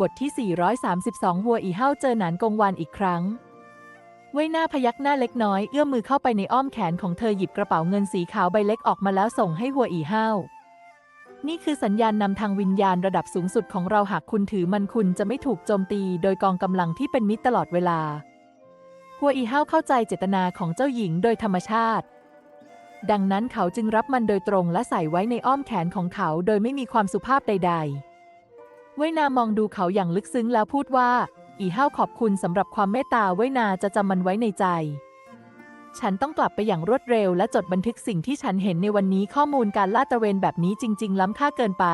บทที่ 432 หัวอีเฮาเจอหนานกงวานอีกครั้งเว้ยหน้าพยักหน้าเล็กน้อย เอื้อมมือเข้าไปในอ้อมแขนของเธอหยิบกระเป๋าเงินสีขาวใบเล็กออกมาแล้วส่งให้หัวอีเฮานี่คือสัญญาณนำทางวิญญาณระดับสูงสุดของเราหากคุณถือมันคุณจะไม่ถูกโจมตีโดยกองกำลังที่เป็นมิตรตลอดเวลา หัวอีเฮาเข้าใจเจตนาของเจ้าหญิงโดยธรรมชาติ ดังนั้นเขาจึงรับมันโดยตรงและใส่ไว้ในอ้อมแขนของเขาโดยไม่มีความสุภาพใด ๆ เวยนามองดูเขาอย่างลึกซึ้งแล้วพูดว่า อีเฮาขอบคุณสำหรับความเมตตาเวยนาจะจำมันไว้ในใจ ฉันต้องกลับไปอย่างรวดเร็วและจดบันทึกสิ่งที่ฉันเห็นในวันนี้ข้อมูลการลาดตระเวนแบบนี้จริง ๆ ล้ำค่าเกินไป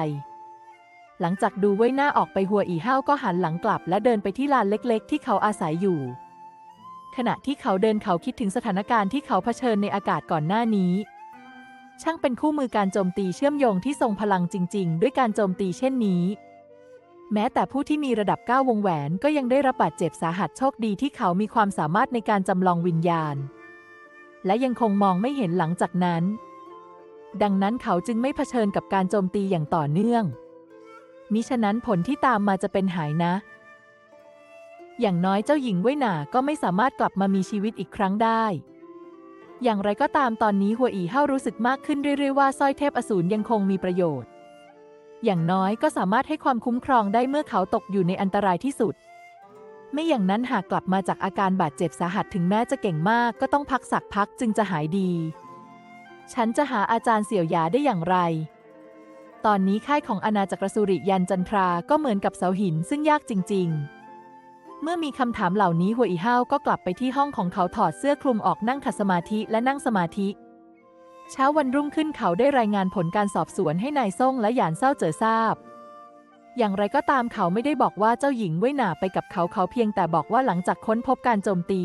หลังจากดูเว้ยหน้าออกไปหัวอีเฮาก็หันหลังกลับ และเดินไปที่ลานเล็ก ๆ ที่เขาอาศัยอยู่ ขณะที่เขาเดินเขาคิดถึงสถานการณ์ที่เขาเผชิญในอากาศก่อนหน้านี้ช่างเป็นคู่มือการโจมตีเชื่อมโยงที่ทรงพลังจริง ๆ ด้วยการโจมตีเช่นนี้ แม้แต่ผู้ที่มีระดับ 9 วงแหวนก็ยังได้รับบาดเจ็บสาหัสโชคดีที่เขามีความสามารถในการจำลองวิญญาณ และยังคงมองไม่เห็นหลังจากนั้น ดังนั้นเขาจึงไม่เผชิญกับการโจมตีอย่างต่อเนื่อง มิฉะนั้นผลที่ตามมาจะเป็นหายนะ อย่างน้อยเจ้าหญิงเว้ยหนาก็ไม่สามารถกลับมามีชีวิตอีกครั้งได้ อย่างไรก็ตามตอนนี้หัวอีเฮารู้สึกมากขึ้นเรื่อยๆว่าสร้อยเทพอสูรยังคงมีประโยชน์ อย่างน้อยก็สามารถให้ความคุ้มครองได้เมื่อเขาตกอยู่ในอันตรายที่สุด ไม่อย่างนั้นหากกลับมาจากอาการบาดเจ็บสาหัสถึงแม้จะเก่งมากก็ต้องพักสักพักจึงจะหายดี ฉันจะหาอาจารย์เสี่ยวหยาได้อย่างไร ตอนนี้ค่ายของอาณาจักรสุริยันจันทราก็เหมือนกับเสาหินซึ่งยากจริง ๆเมื่อมีคำถามเหล่านี้หัวอีห้าวก็กลับไปที่ห้องของเขาถอดเสื้อคลุมออกนั่งขัดสมาธิและนั่งสมาธิ เช้าวันรุ่งขึ้นเขาได้รายงานผลการสอบสวนให้นายซ่งและหยานเศร้าเจอทราบ อย่างไรก็ตามเขาไม่ได้บอกว่าเจ้าหญิงเว้ยหนาไปกับเขาเขาเพียงแต่บอกว่าหลังจากค้นพบการโจมตี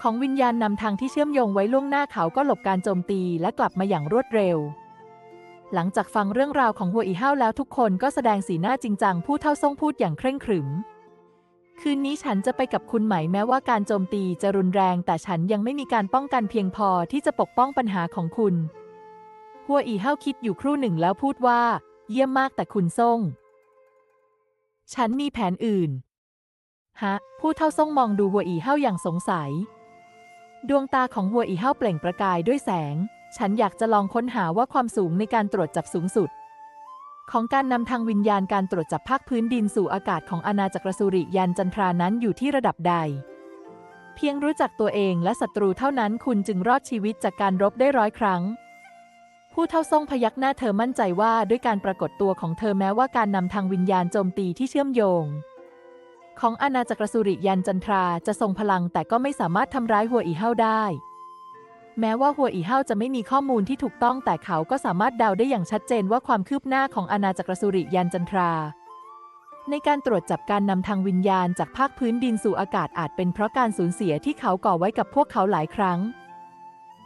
ของวิญญาณนำทางที่เชื่อมโยงไว้ล่วงหน้าเขาก็หลบการโจมตีและกลับมาอย่างรวดเร็ว หลังจากฟังเรื่องราวของหัวอีห้าวแล้วทุกคนก็แสดงสีหน้าจริงจังผู้เท่าทรงพูดอย่างเคร่งขรึม คืนนี้ฉันจะไปกับคุณไหมแม้ว่าการโจมตีจะรุนแรง แต่ฉันยังไม่มีการป้องกันเพียงพอที่จะปกป้องปัญหาของคุณ หัวอีเฮาคิดอยู่ครู่หนึ่งแล้วพูดว่า เยี่ยมมากแต่คุณซ่ง ฉันมีแผนอื่น ฮะ ผู้เท่าซ่งมองดูหัวอีเฮาอย่างสงสัย ดวงตาของหัวอีเฮาเปล่งประกายด้วยแสง ฉันอยากจะลองค้นหาว่าความสูงในการตรวจจับสูงสุด ของการนำทางวิญญาณการตรวจจับภาคพื้นดินสู่อากาศของอาณาจักรสุริยันจันทรานั้นอยู่ที่ระดับใด เพียงรู้จักตัวเองและศัตรูเท่านั้นคุณจึงรอดชีวิตจากการรบได้ร้อยครั้ง ผู้เท่าทรงพยักหน้าเธอมั่นใจว่าด้วยการปรากฏตัวของเธอแม้ว่าการนำทางวิญญาณโจมตีที่เชื่อมโยง ของอาณาจักรสุริยันจันทราจะทรงพลังแต่ก็ไม่สามารถทำร้ายหัวอีเฮาได้ แม้ว่าหัวอีเฮาจะไม่มีข้อมูลที่ถูกต้องแต่เขาก็สามารถเดาได้อย่างชัดเจนว่าความคืบหน้าของอาณาจักรสุริยันจันทรา ในการตรวจจับการนำทางวิญญาณจากภาคพื้นดินสู่อากาศอาจเป็นเพราะการสูญเสียที่เขาก่อไว้กับพวกเขาหลายครั้ง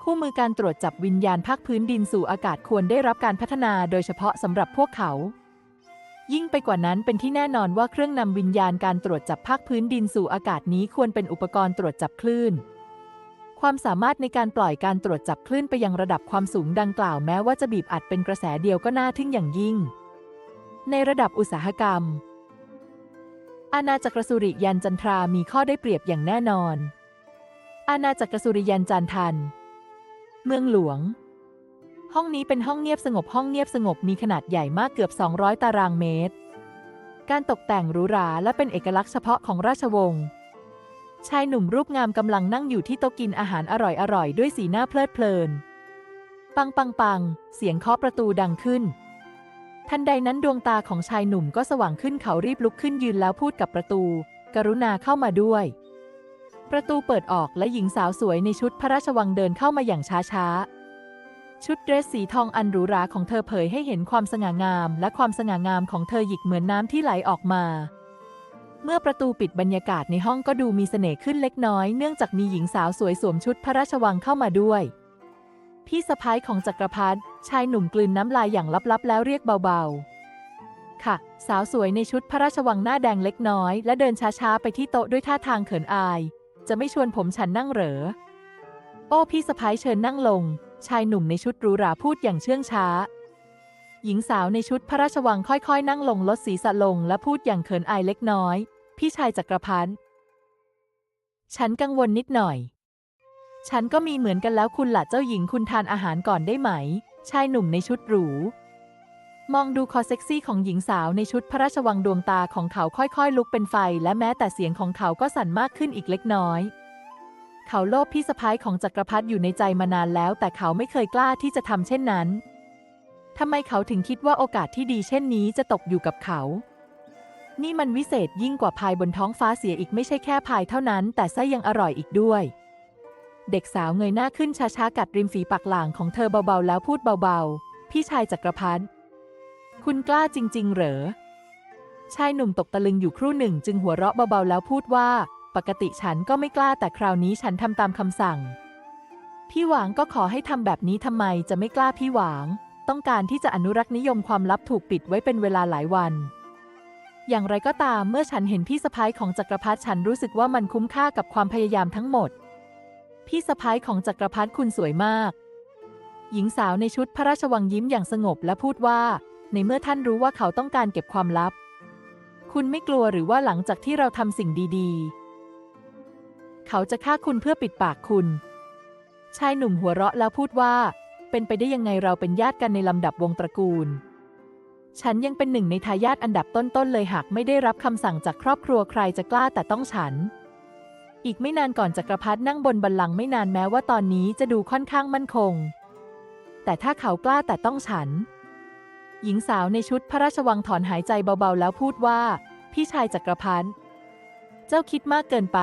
คู่มือการตรวจจับวิญญาณภาคพื้นดินสู่อากาศควรได้รับการพัฒนาโดยเฉพาะสำหรับพวกเขายิ่งไปกว่านั้นเป็นที่แน่นอนว่าเครื่องนำวิญญาณการตรวจจับภาคพื้นดินสู่อากาศนี้ควรเป็นอุปกรณ์ตรวจจับคลื่น ความสามารถในการปล่อยการตรวจจับคลื่นไปยังระดับความสูงดังกล่าวแม้ว่าจะบีบอัดเป็นกระแสเดียวก็น่าทึ่งอย่างยิ่ง ในระดับอุตสาหกรรม อาณาจักรสุริยันจันทรามีข้อได้เปรียบอย่างแน่นอน อาณาจักรสุริยันจันทัน เมืองหลวง ห้องนี้เป็นห้องเงียบสงบห้องเงียบสงบมีขนาดใหญ่มากเกือบ 200 ตารางเมตร การตกแต่งหรูหราและเป็นเอกลักษณ์เฉพาะของราชวงศ์ ชายหนุ่มรูปงามกำลังนั่งอยู่ที่โต๊ะกินอาหารอร่อยๆ ด้วยสีหน้าเพลิดเพลิน ปังปังปัง เสียงเคาะประตูดังขึ้น ทันใดนั้นดวงตาของชายหนุ่มก็สว่างขึ้นเขารีบลุกขึ้นยืนแล้วพูดกับประตู กรุณาเข้ามาด้วย ประตูเปิดออกและหญิงสาวสวยในชุดพระราชวังเดินเข้ามาอย่างช้าๆ ชุดเดรสสีทองอันหรูหราของเธอเผยให้เห็นความสง่างาม และความสง่างามของเธอหยิกเหมือนน้ำที่ไหลออกมา เมื่อประตูปิดบรรยากาศในห้องก็ดูมีเสน่ห์ขึ้นเล็กน้อย เนื่องจากมีหญิงสาวสวยสวมชุดพระราชวังเข้ามาด้วย พี่สะพ้ายของจักรพรรดิชายหนุ่มกลืนน้ำลายอย่างลับๆ แล้วเรียกเบาๆ ค่ะ สาวสวยในชุดพระราชวังหน้าแดงเล็กน้อย และเดินช้าๆ ไปที่โต๊ะด้วยท่าทางเขินอาย จะไม่ชวนผมฉันนั่งเหรอ โอ้พี่สะพ้ายเชิญนั่งลง ชายหนุ่มในชุดหรูหราพูดอย่างเชื่องช้าหญิงสาวในชุดพระราชวังค่อยๆ นั่งลงลดศีรษะลงและพูดอย่างเขินอายเล็กน้อย พี่ชายจักรพันธ์ฉันกังวลนิดหน่อย ฉันก็มีเหมือนกันแล้วคุณล่ะเจ้าหญิงคุณทานอาหารก่อนได้ไหม ชายหนุ่มในชุดหรู มองดูคอเซ็กซี่ของหญิงสาวในชุดพระราชวังดวงตาของเขาค่อยๆ ลุกเป็นไฟ และแม้แต่เสียงของเขาก็สั่นมากขึ้นอีกเล็กน้อย เขาโลภพี่สะพ้ายของจักรพรรดิอยู่ในใจมานานแล้ว แต่เขาไม่เคยกล้าที่จะทำเช่นนั้นทำไมเขาถึงคิดว่าโอกาสที่ดีเช่นนี้จะตกอยู่กับเขา นี่มันวิเศษยิ่งกว่าพายบนท้องฟ้าเสียอีกไม่ใช่แค่พายเท่านั้น แต่ไส้ยังอร่อยอีกด้วย เด็กสาวเงยหน้าขึ้นช้าๆ กัดริมฝีปากหลังของเธอเบาๆ แล้วพูดเบาๆ พี่ชายจักรพันธ์คุณกล้าจริง ๆ เหรอ ชายหนุ่มตกตะลึงอยู่ครู่หนึ่ง จึงหัวเราะเบาๆ แล้วพูดว่า ปกติฉันก็ไม่กล้าแต่คราวนี้ฉันทำตามคำสั่ง พี่หวางก็ขอให้ทำแบบนี้ทำไมจะไม่กล้าพี่หวาง ต้องการที่จะอนุรักษ์นิยมความลับถูกปิดไว้เป็นเวลาหลายวัน อย่างไรก็ตามเมื่อฉันเห็นพี่สะพ้ายของจักรพรรดิฉันรู้สึกว่ามันคุ้มค่ากับความพยายามทั้งหมด พี่สะพ้ายของจักรพรรดิคุณสวยมาก หญิงสาวในชุดพระราชวังยิ้มอย่างสงบและพูดว่า ในเมื่อท่านรู้ว่าเขาต้องการเก็บความลับ คุณไม่กลัวหรือว่าหลังจากที่เราทำสิ่งดีๆ เขาจะฆ่าคุณเพื่อปิดปากคุณ ชายหนุ่มหัวเราะแล้วพูดว่า เป็นไปได้ยังไงเราเป็นญาติกันในลำดับวงตระกูล ฉันยังเป็นหนึ่งในทายาทอันดับต้นๆเลยหากไม่ได้รับคำสั่งจากครอบครัวใครจะกล้าแต่ต้องฉัน อีกไม่นานก่อนจักรพรรดินั่งบนบัลลังก์ไม่นานแม้ว่าตอนนี้จะดูค่อนข้างมั่นคง แต่ถ้าเขากล้าแต่ต้องฉัน หญิงสาวในชุดพระราชวังถอนหายใจเบาๆ แล้วพูดว่า พี่ชายจักรพรรดิเจ้าคิดมากเกินไป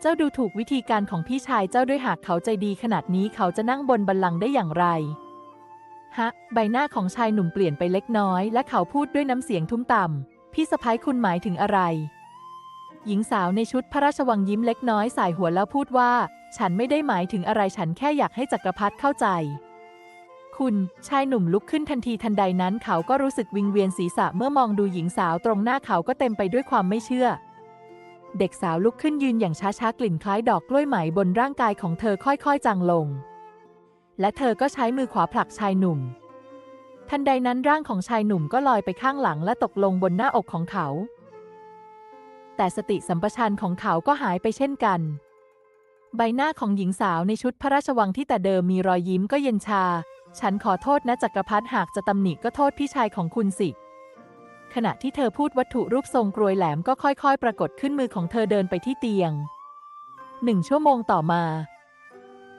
เจ้าดูถูกวิธีการของพี่ชายเจ้าด้วยหากเขาใจดีขนาดนี้เขาจะนั่งบนบัลลังก์ได้อย่างไร ฮะ ใบหน้าของชายหนุ่มเปลี่ยนไปเล็กน้อย และเขาพูดด้วยน้ำเสียงทุ้มต่ำ พี่สะพ้ายคุณหมายถึงอะไร หญิงสาวในชุดพระราชวังยิ้มเล็กน้อยสายหัวแล้วพูดว่า ฉันไม่ได้หมายถึงอะไรฉันแค่อยากให้จักรพรรดิเข้าใจ คุณชายหนุ่มลุกขึ้นทันทีทันใดนั้น เขาก็รู้สึกวิงเวียนศีรษะเมื่อมองดูหญิงสาวตรงหน้าเขาก็เต็มไปด้วยความไม่เชื่อเด็กสาวลุกขึ้นยืนอย่างช้าๆ กลิ่นคล้ายดอกกล้วยไหมบนร่างกายของเธอค่อยๆ จางลง และเธอก็ใช้มือขวาผลักชายหนุ่ม ทันใดนั้นร่างของชายหนุ่มก็ลอยไปข้างหลังและตกลงบนหน้าอกของเขา แต่สติสัมปชัญญะของเขาก็หายไปเช่นกัน ใบหน้าของหญิงสาวในชุดพระราชวังที่แต่เดิมมีรอยยิ้มก็เย็นชา ฉันขอโทษนะจักรพรรดิหากจะตำหนิก็โทษพี่ชายของคุณสิ ขณะที่เธอพูดวัตถุรูปทรงกรวยแหลมก็ค่อยๆ ปรากฏขึ้นมือของเธอเดินไปที่เตียงหนึ่งชั่วโมงต่อมา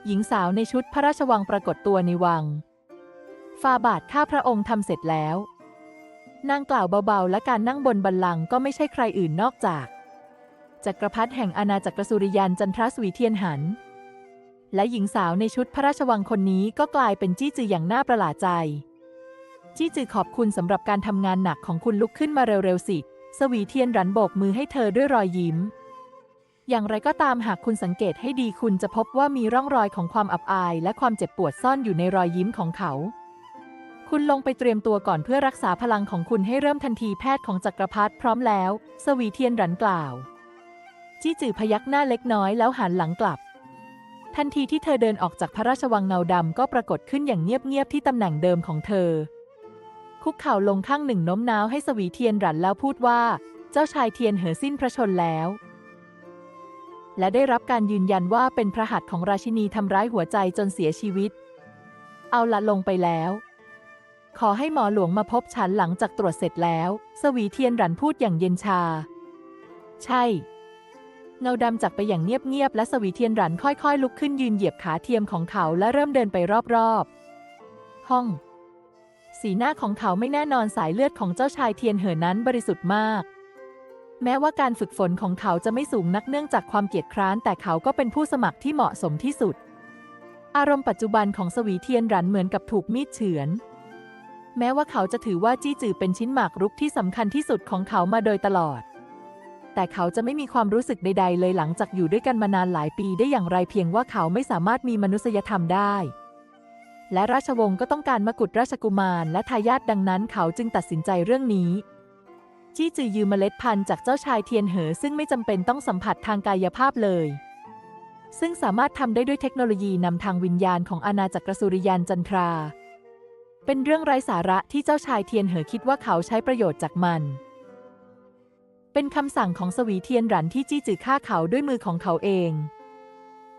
หญิงสาวในชุดพระราชวังปรากฏตัวในวังฟาบาทข้าพระองค์ทำเสร็จแล้ว นางกล่าวเบาๆ และการนั่งบนบัลลังก์ก็ไม่ใช่ใครอื่นนอกจาก จักรพรรดิแห่งอาณาจักรสุริยันจันทรสวีเทียนหัน และหญิงสาวในชุดพระราชวังคนนี้ก็กลายเป็นจี้จืออย่างน่าประหลาดใจ จี้จือขอบคุณสำหรับการทำงานหนักของคุณลุกขึ้นมาเร็วๆสิ สวีเทียนรันโบกมือให้เธอด้วยรอยยิ้ม อย่างไรก็ตามหากคุณสังเกตให้ดีคุณจะพบว่ามีร่องรอยของความอับอาย และความเจ็บปวดซ่อนอยู่ในรอยยิ้มของเขา คุณลงไปเตรียมตัวก่อนเพื่อรักษาพลังของคุณให้เริ่มทันทีแพทย์ของจักรพรรดิพร้อมแล้ว สวีเทียนรันกล่าว จี้จือพยักหน้าเล็กน้อยแล้วหันหลังกลับ ทันทีที่เธอเดินออกจากพระราชวังเงาดำก็ปรากฏขึ้นอย่างเงียบๆที่ตำแหน่งเดิมของเธอ คุกเข่าลงข้างหนึ่งโน้มน้าวให้สวีเทียนรันแล้วพูดว่า เจ้าชายเทียนเหอสิ้นพระชนแล้ว และได้รับการยืนยันว่าเป็นพระหัตถ์ของราชินีทำร้ายหัวใจจนเสียชีวิต เอาละลงไปแล้ว ขอให้หมอหลวงมาพบฉันหลังจากตรวจเสร็จแล้ว สวีเทียนรันพูดอย่างเย็นชา ใช่ เงาดำจากไปอย่างเงียบๆและสวีเทียนรันค่อยๆ ลุกขึ้นยืนเหยียบขาเทียมของเขาและเริ่มเดินไปรอบๆ ห้อง สีหน้าของเขาไม่แน่นอนสายเลือดของเจ้าชายเทียนเหอนั้นบริสุทธิ์มาก แม้ว่าการฝึกฝนของเขาจะไม่สูงนักเนื่องจากความเกียจคร้าน แต่เขาก็เป็นผู้สมัครที่เหมาะสมที่สุด อารมณ์ปัจจุบันของสวีเทียนรันเหมือนกับถูกมีดเฉือน แม้ว่าเขาจะถือว่าจี้จือเป็นชิ้นหมากรุกที่สำคัญที่สุดของเขามาโดยตลอด แต่เขาจะไม่มีความรู้สึกใด ๆ เลยหลังจากอยู่ด้วยกันมานานหลายปีได้อย่างไรเพียงว่าเขาไม่สามารถมีมนุษยธรรมได้ และราชวงศ์ก็ต้องการมกุฎราชกุมาร และทายาทดังนั้นเขาจึงตัดสินใจเรื่องนี้ จี้จือยืมเมล็ดพันธุ์จากเจ้าชายเทียนเหอ ซึ่งไม่จำเป็นต้องสัมผัสทางกายภาพเลย ซึ่งสามารถทำได้ด้วยเทคโนโลยีนำทางวิญญาณของอาณาจักรสุริยันจันทรา เป็นเรื่องไร้สาระที่เจ้าชายเทียนเหอคิดว่าเขาใช้ประโยชน์จากมัน เป็นคำสั่งของสวีเทียนหรันที่จี้จือฆ่าเขาด้วยมือของเขาเอง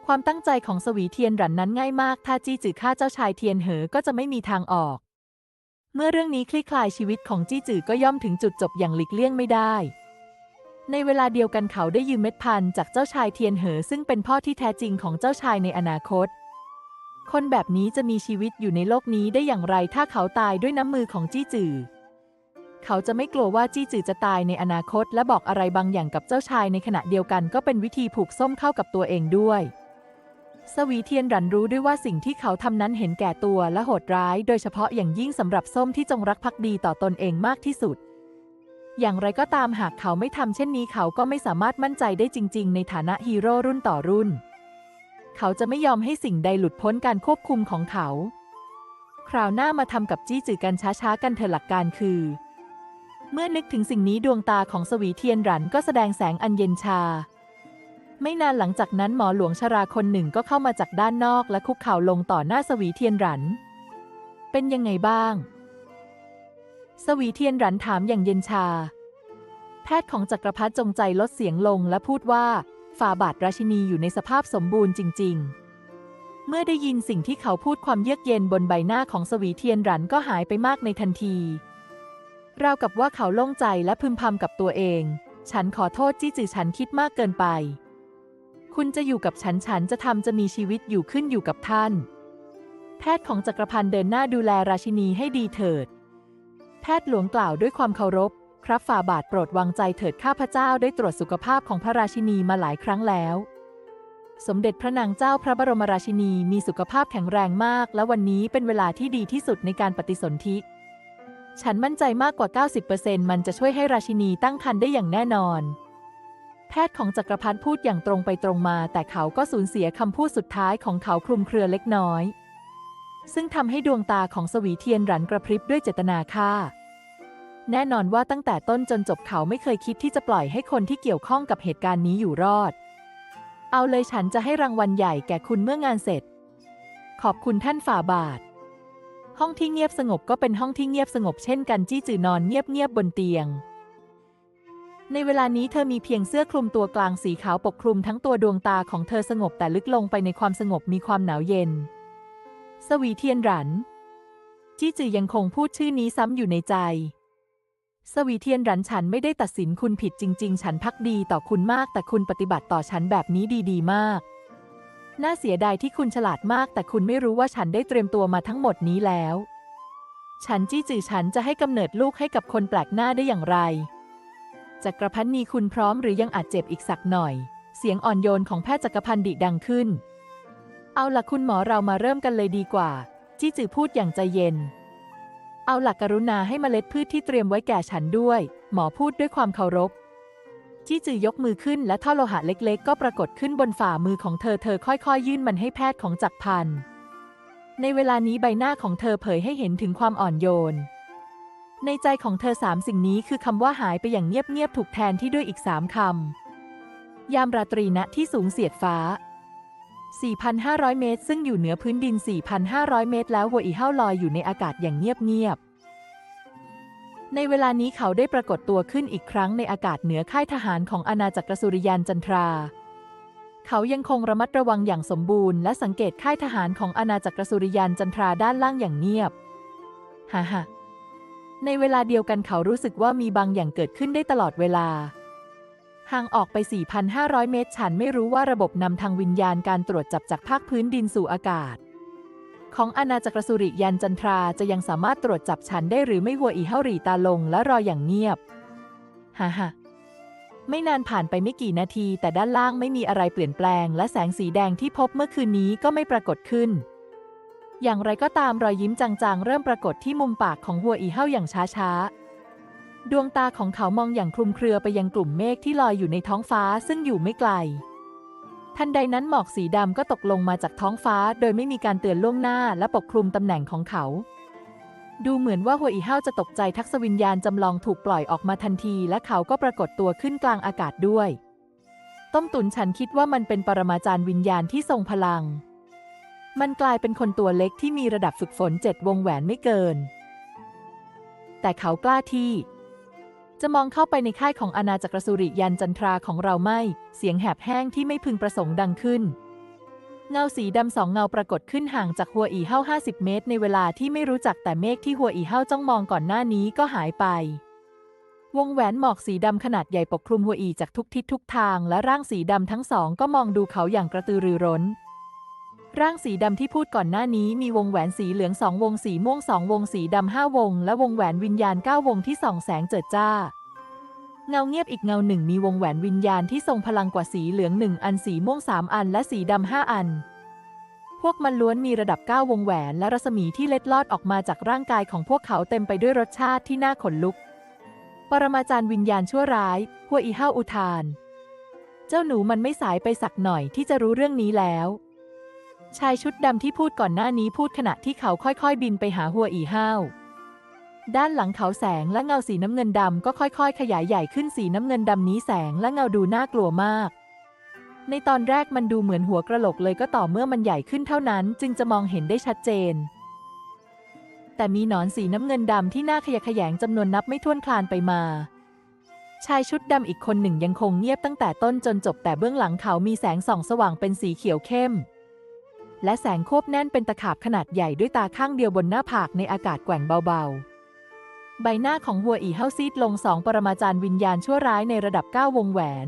ความตั้งใจของสวีเทียนหรันนั้นง่ายมาก ถ้าจี้จือฆ่าเจ้าชายเทียนเหอ ก็จะไม่มีทางออก เมื่อเรื่องนี้คลี่คลายชีวิตของจี้จือก็ย่อมถึงจุดจบอย่างหลีกเลี่ยงไม่ได้ ในเวลาเดียวกันเขาได้ยืมเม็ดพันธุ์จากเจ้าชายเทียนเหอ ซึ่งเป็นพ่อที่แท้จริงของเจ้าชายในอนาคต คนแบบนี้จะมีชีวิตอยู่ในโลกนี้ได้อย่างไรถ้าเขาตายด้วยน้ำมือของจี้จือ เขาจะไม่กลัวว่าจี้จือจะตายในอนาคต และบอกอะไรบางอย่างกับเจ้าชายในขณะเดียวกันก็เป็นวิธีผูกส้มเข้ากับตัวเองด้วย สวีเทียนรันรู้ด้วยว่าสิ่งที่เขาทำนั้นเห็นแก่ตัวและโหดร้าย โดยเฉพาะอย่างยิ่งสำหรับส้มที่จงรักภักดีต่อตนเองมากที่สุด อย่างไรก็ตามหากเขาไม่ทำเช่นนี้เขาก็ไม่สามารถมั่นใจได้จริง ๆ ในฐานะฮีโร่รุ่นต่อรุ่น เขาจะไม่ยอมให้สิ่งใดหลุดพ้นการควบคุมของเขา คราวหน้ามาทำกับจี้จือกันช้าๆกันเถอะหลักการคือ เมื่อนึกถึงสิ่งนี้ดวงตาของสวีเทียนรันก็แสดงแสงอันเย็นชา ไม่นานหลังจากนั้นหมอหลวงชราคนหนึ่งก็เข้ามาจากด้านนอกและคุกเข่าลงต่อหน้าสวีเทียนหรัน เป็นยังไงบ้าง สวีเทียนหรันถามอย่างเย็นชา แพทย์ของจักรพรรดิจงใจลดเสียงลงและพูดว่าฝ่าบาทราชินีอยู่ในสภาพสมบูรณ์จริง ๆ เมื่อได้ยินสิ่งที่เขาพูดความเยือกเย็นบนใบหน้าของสวีเทียนหรันก็หายไปมากในทันทีราวกับว่าเขาโล่งใจและพึมพำกับตัวเอง ฉันขอโทษจี้จือฉันคิดมากเกินไป คุณจะอยู่กับฉันฉันจะทำจะมีชีวิตอยู่ขึ้นอยู่กับท่าน แพทย์ของจักรพันธ์เดินหน้าดูแลราชินีให้ดีเถิด แพทย์หลวงกล่าวด้วยความเคารพ ครับฝ่าบาทโปรดวางใจเถิดข้าพเจ้าได้ตรวจสุขภาพของพระราชินีมาหลายครั้งแล้ว สมเด็จพระนางเจ้าพระบรมราชินีมีสุขภาพแข็งแรงมาก และวันนี้เป็นเวลาที่ดีที่สุดในการปฏิสนธิ ฉันมั่นใจมากกว่า 90%มันจะช่วยให้ราชินีตั้งครรภ์ได้อย่างแน่นอน แพทย์ของจักรพรรดิพูดอย่างตรงไปตรงมา แต่เขาก็สูญเสียคำพูดสุดท้ายของเขาคลุมเครือเล็กน้อย ซึ่งทำให้ดวงตาของสวีเทียนรันกระพริบด้วยเจตนาฆ่า แน่นอนว่าตั้งแต่ต้นจนจบเขาไม่เคยคิดที่จะปล่อยให้คนที่เกี่ยวข้องกับเหตุการณ์นี้อยู่รอด เอาเลยฉันจะให้รางวัลใหญ่แก่คุณเมื่องานเสร็จ ขอบคุณท่านฝ่าบาท ห้องที่เงียบสงบก็เป็นห้องที่เงียบสงบเช่นกันจี้จือนอนเงียบๆบนเตียง ในเวลานี้เธอมีเพียงเสื้อคลุมตัวกลางสีขาวปกคลุมทั้งตัวดวงตาของเธอสงบแต่ลึกลงไปในความสงบมีความหนาวเย็น สวีเทียนหรัน จี้จือยังคงพูดชื่อนี้ซ้ำอยู่ในใจ สวีเทียนหรันฉันไม่ได้ตัดสินคุณผิดจริง ๆ ฉันพักดีต่อคุณมาก แต่คุณปฏิบัติต่อฉันแบบนี้ดีๆ มาก น่าเสียดายที่คุณฉลาดมาก แต่คุณไม่รู้ว่าฉันได้เตรียมตัวมาทั้งหมดนี้แล้ว ฉันจี้จือฉันจะให้กำเนิดลูกให้กับคนแปลกหน้าได้อย่างไร จักรพันนีคุณพร้อมหรือยังอาจเจ็บอีกสักหน่อย เสียงอ่อนโยนของแพทย์จักรพันดิดังขึ้น เอาล่ะคุณหมอเรามาเริ่มกันเลยดีกว่า จี้จือพูดอย่างใจเย็น เอาหลักกรุณาให้เมล็ดพืชที่เตรียมไว้แก่ฉันด้วย หมอพูดด้วยความเคารพ จี้จือยกมือขึ้นและท่อโลหะเล็กๆ ก็ปรากฏขึ้นบนฝ่ามือของเธอเธอค่อยๆ ยื่นมันให้แพทย์ของจักรพันในเวลานี้ใบหน้าของเธอเผยให้เห็นถึงความอ่อนโยน ในใจของเธอสามสิ่งนี้คือคำว่าหายไปอย่างเงียบๆถูกแทนที่ด้วยอีกสามคำ ยามราตรีณที่สูงเสียดฟ้า 4,500 เมตร ซึ่งอยู่เหนือพื้นดิน 4,500 เมตร แล้วหัวอีเห้าลอยอยู่ในอากาศอย่างเงียบๆ ในเวลานี้เขาได้ปรากฏตัวขึ้นอีกครั้งในอากาศเหนือค่ายทหารของอาณาจักรสุริยันจันทรา เขายังคงระมัดระวังอย่างสมบูรณ์และสังเกตค่ายทหารของอาณาจักรสุริยันจันทราด้านล่างอย่างเงียบ ฮ่าฮ่า ในเวลาเดียวกันเขารู้สึกว่ามีบางอย่างเกิดขึ้นได้ตลอดเวลา ห่างออกไป 4,500 เมตร ฉันไม่รู้ว่าระบบนำทางวิญญาณการตรวจจับจากภาคพื้นดินสู่อากาศ ของอาณาจักรสุริยันจันทราจะยังสามารถตรวจจับฉันได้หรือไม่หัวอีเฮาหรีตาลงและรออย่างเงียบ ฮ่าฮ่าไม่นานผ่านไปไม่กี่นาที แต่ด้านล่างไม่มีอะไรเปลี่ยนแปลง และแสงสีแดงที่พบเมื่อคืนนี้ก็ไม่ปรากฏขึ้น อย่างไรก็ตามรอยยิ้มจางๆ เริ่มปรากฏที่มุมปากของหัวอีเฮาอย่างช้าๆ ดวงตาของเขามองอย่างคลุมเครือไปยังกลุ่มเมฆที่ลอยอยู่ในท้องฟ้าซึ่งอยู่ไม่ไกล ทันใดนั้นหมอกสีดำก็ตกลงมาจากท้องฟ้า โดยไม่มีการเตือนล่วงหน้าและปกคลุมตำแหน่งของเขา ดูเหมือนว่าหัวอีเฮาจะตกใจทักษวิญญาณจำลองถูกปล่อยออกมาทันที และเขาก็ปรากฏตัวขึ้นกลางอากาศด้วย ต้มตุนฉันคิดว่ามันเป็นปรมาจารย์วิญญาณที่ทรงพลัง มันกลายเป็นคนตัวเล็กที่มีระดับฝึกฝนเจ็ดวงแหวนไม่เกิน แต่เขากล้าที่ จะมองเข้าไปในค่ายของอาณาจักรสุริยันจันทราของเราไม่ เสียงแหบแห้งที่ไม่พึงประสงค์ดังขึ้น เงาสีดำสองเงาปรากฏขึ้นห่างจากหัวอีเฮ้า50เมตร ในเวลาที่ไม่รู้จักแต่เมฆที่หัวอีเฮ้าจ้องมองก่อนหน้านี้ก็หายไปวงแหวนหมอกสีดำขนาดใหญ่ปกคลุมหัวอีจากทุกทิศทุกทางและร่างสีดำทั้งสองก็มองดูเขาอย่างกระตือรือร้น ร่างสีดำที่พูดก่อนหน้านี้มีวงแหวนสีเหลืองสองวงสีม่วงสองวงสีดำห้าวง และวงแหวนวิญญาณเก้าวงที่ส่องแสงเจิดจ้า เงาเงียบอีกเงาหนึ่งมีวงแหวนวิญญาณที่ทรงพลังกว่าสีเหลืองหนึ่งอันสีม่วงสามอันและสีดำห้าอัน พวกมันล้วนมีระดับเก้าวงแหวนและรัศมีที่เล็ดลอดออกมาจากร่างกายของพวกเขาเต็มไปด้วยรสชาติที่น่าขนลุก ปรมาจารย์วิญญาณชั่วร้ายหัวอีห้าอุทาน เจ้าหนูมันไม่สายไปสักหน่อยที่จะรู้เรื่องนี้แล้ว ชายชุดดำที่พูดก่อนหน้านี้พูดขณะที่เขาค่อยๆ บินไปหาหัวอีห้าวด้านหลังเขาแสงและเงาสีน้ำเงินดำก็ค่อยๆ ขยายใหญ่ขึ้นสีน้ำเงินดำนี้แสงและเงาดูน่ากลัวมาก ในตอนแรกมันดูเหมือนหัวกระโหลกเลยก็ต่อเมื่อมันใหญ่ขึ้นเท่านั้น จึงจะมองเห็นได้ชัดเจน แต่มีหนอนสีน้ำเงินดำที่น่าขยะแขยงจำนวนนับไม่ถ้วนคลานไปมา ชายชุดดำอีกคนหนึ่งยังคงเงียบตั้งแต่ต้นจนจบแต่เบื้องหลังเขามีแสงส่องสว่างเป็นสีเขียวเข้ม และแสงโคบแน่นเป็นตะขาบขนาดใหญ่ด้วยตาข้างเดียวบนหน้าผากในอากาศแกว่งเบาๆ ใบหน้าของหัวอีเฮาซีดลงสองปรมาจารย์วิญญาณชั่วร้ายในระดับ 9 วงแหวน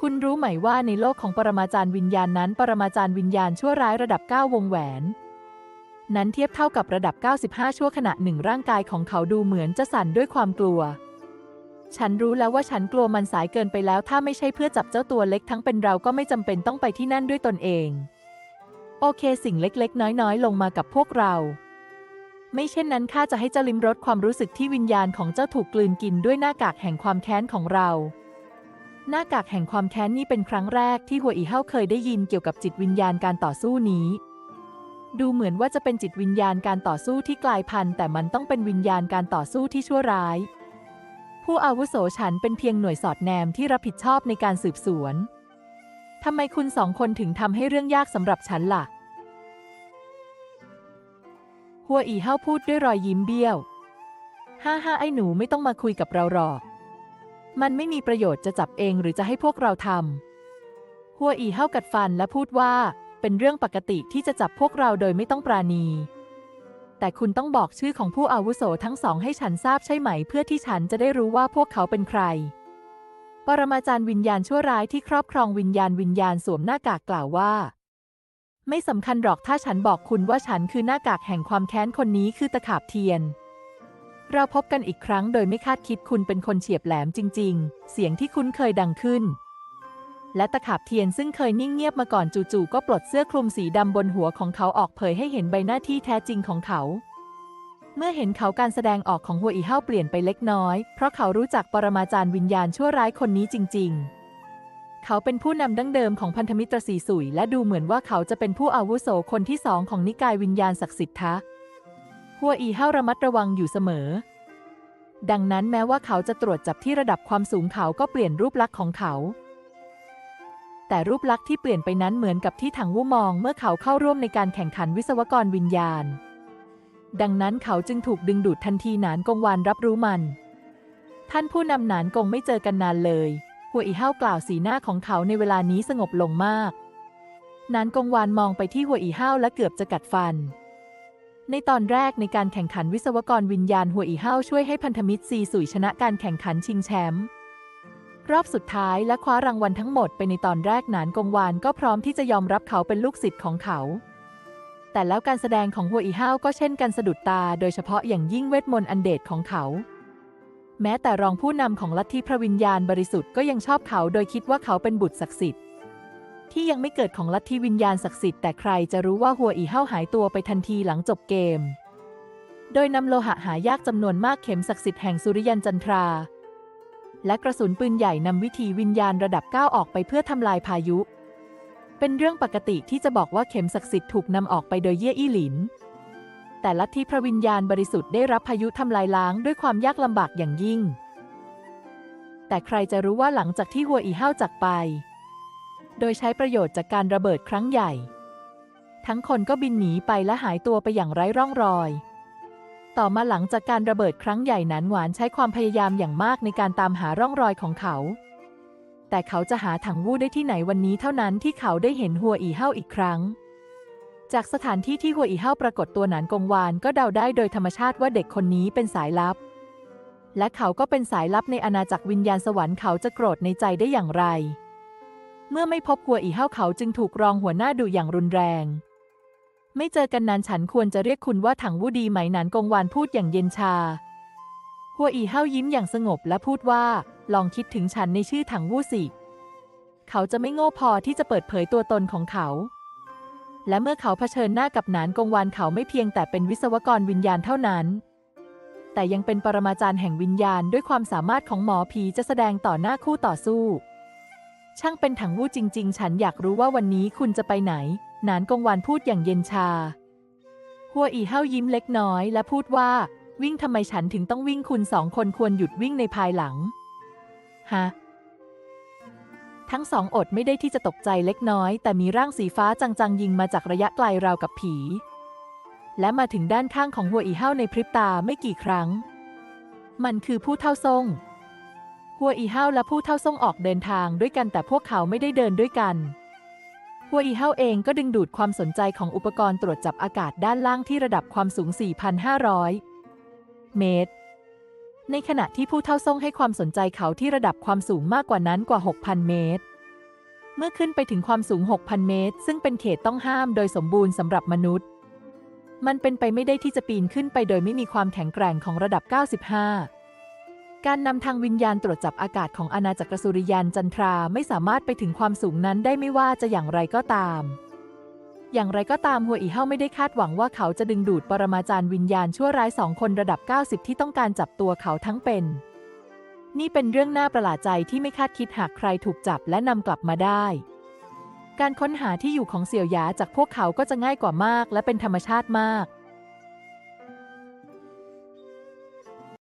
คุณรู้ไหมว่าในโลกของปรมาจารย์วิญญาณนั้น ปรมาจารย์วิญญาณชั่วร้ายระดับ 9 วงแหวน นั้นเทียบเท่ากับระดับ 95 ชั่วขณะหนึ่งร่างกายของเขาดูเหมือนจะสั่นด้วยความกลัวฉันรู้แล้วว่าฉันกลัวมันสายเกินไปแล้ว ถ้าไม่ใช่เพื่อจับเจ้าตัวเล็กทั้งเป็นเราก็ไม่จำเป็นต้องไปที่นั่นด้วยตนเอง โอเค สิ่งเล็กๆ น้อยๆ ลงมากับพวกเรา ไม่เช่นนั้นข้าจะให้เจ้าลิมรสความรู้สึกที่วิญญาณของเจ้าถูกกลืนกินด้วยหน้ากากแห่งความแค้นของเรา หน้ากากแห่งความแค้นนี่เป็นครั้งแรกที่หัวอีเฮาเคยได้ยินเกี่ยวกับจิตวิญญาณการต่อสู้นี้ ดูเหมือนว่าจะเป็นจิตวิญญาณการต่อสู้ที่กลายพันธุ์แต่มันต้องเป็นวิญญาณการต่อสู้ที่ชั่วร้าย ผู้อาวุโสฉันเป็นเพียงหน่วยสอดแนมที่รับผิดชอบในการสืบสวน ทำไมคุณสองคนถึงทำให้เรื่องยากสำหรับฉันล่ะ หัวอีเฮาพูดด้วยรอยยิ้มเบี้ยว ฮ่าฮ่าไอ้หนูไม่ต้องมาคุยกับเราหรอก มันไม่มีประโยชน์จะจับเองหรือจะให้พวกเราทำ หัวอีเฮากัดฟันและพูดว่า เป็นเรื่องปกติที่จะจับพวกเราโดยไม่ต้องปราณี แต่คุณต้องบอกชื่อของผู้อาวุโสทั้งสองให้ฉันทราบใช่ไหม เพื่อที่ฉันจะได้รู้ว่าพวกเขาเป็นใคร ปรมาจารย์วิญญาณชั่วร้ายที่ครอบครองวิญญาณวิญญาณสวมหน้ากากกล่าวว่า ไม่สำคัญหรอกถ้าฉันบอกคุณว่าฉันคือหน้ากากแห่งความแค้นคนนี้คือตะขาบเทียน เราพบกันอีกครั้งโดยไม่คาดคิดคุณเป็นคนเฉียบแหลมจริง ๆ เสียงที่คุ้นเคยดังขึ้น และตะขาบเทียนซึ่งเคยนิ่งเงียบมาก่อนจู่ๆก็ปลดเสื้อคลุมสีดำบนหัวของเขาออกเผยให้เห็นใบหน้าที่แท้จริงของเขา เมื่อเห็นเขาการแสดงออกของหัวอีเฮาเปลี่ยนไปเล็กน้อย เพราะเขารู้จักปรมาจารย์วิญญาณชั่วร้ายคนนี้จริง ๆเขาเป็นผู้นำดั้งเดิมของพันธมิตรสีสุย และดูเหมือนว่าเขาจะเป็นผู้อาวุโสคนที่สองของนิกายวิญญาณศักดิ์สิทธิ์ทะหัวอีเฮาระมัดระวังอยู่เสมอ ดังนั้นแม้ว่าเขาจะตรวจจับที่ระดับความสูงเขาก็เปลี่ยนรูปลักษณ์ของเขา แต่รูปลักษณ์ที่เปลี่ยนไปนั้นเหมือนกับที่ถังวู่มองเมื่อเขาเข้าร่วมในการแข่งขันวิศวกรวิญญาณ ดังนั้นเขาจึงถูกดึงดูดทันทีหนานกงวานรับรู้มัน ท่านผู้นำหนานกงไม่เจอกันนานเลย หัวอีเฮากล่าวสีหน้าของเขาในเวลานี้สงบลงมากนานกงวานมองไปที่หัวอีเฮาและเกือบจะกัดฟัน ในตอนแรกในการแข่งขันวิศวกรวิญญาณหัวอีเฮาช่วยให้พันธมิตรซีสุยชนะการแข่งขันชิงแชมป์รอบสุดท้ายและคว้ารางวัลทั้งหมดไปในตอนแรกหนานกงวานก็พร้อมที่จะยอมรับเขาเป็นลูกศิษย์ของเขา แต่แล้วการแสดงของหัวอีเฮาวก็เช่นกันสะดุดตาโดยเฉพาะอย่างยิ่งเวทมนต์อันเดชของเขา แม้แต่รองผู้นำของลัทธิพระวิญญาณบริสุทธิ์ก็ยังชอบเขาโดยคิดว่าเขาเป็นบุตรศักดิ์สิทธิ์ที่ยังไม่เกิดของลัทธิวิญญาณศักดิ์สิทธิ์แต่ใครจะรู้ว่าหัวอีเฮาหายตัวไปทันทีหลังจบเกม โดยนำโลหะหายากจำนวนมากเข็มศักดิ์สิทธิ์แห่งสุริยันจันทรา และกระสุนปืนใหญ่นำวิธีวิญญาณระดับ 9 ออกไปเพื่อทำลายพายุ เป็นเรื่องปกติที่จะบอกว่าเข็มศักดิ์สิทธิ์ถูกนำออกไปโดยเย่อี้หลิน แต่ลัทธิพระวิญญาณบริสุทธิ์ได้รับพายุทำลายล้างด้วยความยากลำบากอย่างยิ่ง แต่ใครจะรู้ว่าหลังจากที่หัวอีเฮาจากไป โดยใช้ประโยชน์จากการระเบิดครั้งใหญ่ ทั้งคนก็บินหนีไปและหายตัวไปอย่างไร้ร่องรอย ต่อมาหลังจากการระเบิดครั้งใหญ่หนานหวานใช้ความพยายามอย่างมากในการตามหาร่องรอยของเขา แต่เขาจะหาถังวู่ได้ที่ไหนวันนี้เท่านั้นที่เขาได้เห็นหัวอีเฮ้าอีกครั้ง จากสถานที่ที่หัวอีเฮ้าปรากฏตัวหนานกงวานก็เดาได้โดยธรรมชาติว่าเด็กคนนี้เป็นสายลับ และเขาก็เป็นสายลับในอาณาจักรวิญญาณสวรรค์เขาจะโกรธในใจได้อย่างไร เมื่อไม่พบหัวอีเฮ้าเขาจึงถูกรองหัวหน้าดุอย่างรุนแรง ไม่เจอกันนานฉันควรจะเรียกคุณว่าถังวู้ดีไหมหนานกงวานพูดอย่างเย็นชา หัวอีเฮายิ้มอย่างสงบและพูดว่า ลองคิดถึงฉันในชื่อถังวูสิ เขาจะไม่โง่พอที่จะเปิดเผยตัวตนของเขา และเมื่อเขาเผชิญหน้ากับหนานกงวานเขาไม่เพียงแต่เป็นวิศวกรวิญญาณเท่านั้น แต่ยังเป็นปรมาจารย์แห่งวิญญาณด้วยความสามารถของหมอผีจะแสดงต่อหน้าคู่ต่อสู้ ช่างเป็นถังวูจริง ๆ ฉันอยากรู้ว่าวันนี้คุณจะไปไหน หนานกงวานพูดอย่างเย็นชาหัวอีเฮายิ้มเล็กน้อยและพูดว่า วิ่งทำไมฉันถึงต้องวิ่งคุณสองคนควรหยุดวิ่งในภายหลัง ฮะ ทั้งสองอดไม่ได้ที่จะตกใจเล็กน้อย แต่มีร่างสีฟ้าจังๆ ยิงมาจากระยะไกลราวกับผี และมาถึงด้านข้างของหัวอีเฮ้าในพริบตาไม่กี่ครั้ง มันคือผู้เท่าทรงหัวอีเฮ้าและผู้เท่าทรงออกเดินทางด้วยกันแต่พวกเขาไม่ได้เดินด้วยกันหัวอีเฮ้าเองก็ดึงดูดความสนใจของอุปกรณ์ตรวจจับอากาศด้านล่างที่ระดับความสูง 4,500 เมตร ในขณะที่ผู้เท่าทรงให้ความสนใจเขาที่ระดับความสูงมากกว่านั้นกว่า 6,000 เมตร เมื่อขึ้นไปถึงความสูง 6,000 เมตร ซึ่งเป็นเขตต้องห้ามโดยสมบูรณ์สำหรับมนุษย์ มันเป็นไปไม่ได้ที่จะปีนขึ้นไปโดยไม่มีความแข็งแกร่งของระดับ 95การนำทางวิญญาณตรวจจับอากาศของอาณาจักรสุริยันจันทราไม่สามารถไปถึงความสูงนั้นได้ไม่ว่าจะอย่างไรก็ตาม อย่างไรก็ตามหัวอีเฮาไม่ได้คาดหวังว่าเขาจะดึงดูดปรมาจารย์วิญญาณชั่วร้ายสองคนระดับ 90 ที่ต้องการจับตัวเขาทั้งเป็น นี่เป็นเรื่องน่าประหลาดใจที่ไม่คาดคิดหากใครถูกจับและนำกลับมาได้ การค้นหาที่อยู่ของเสี่ยวหยาจากพวกเขาก็จะง่ายกว่ามากและเป็นธรรมชาติมาก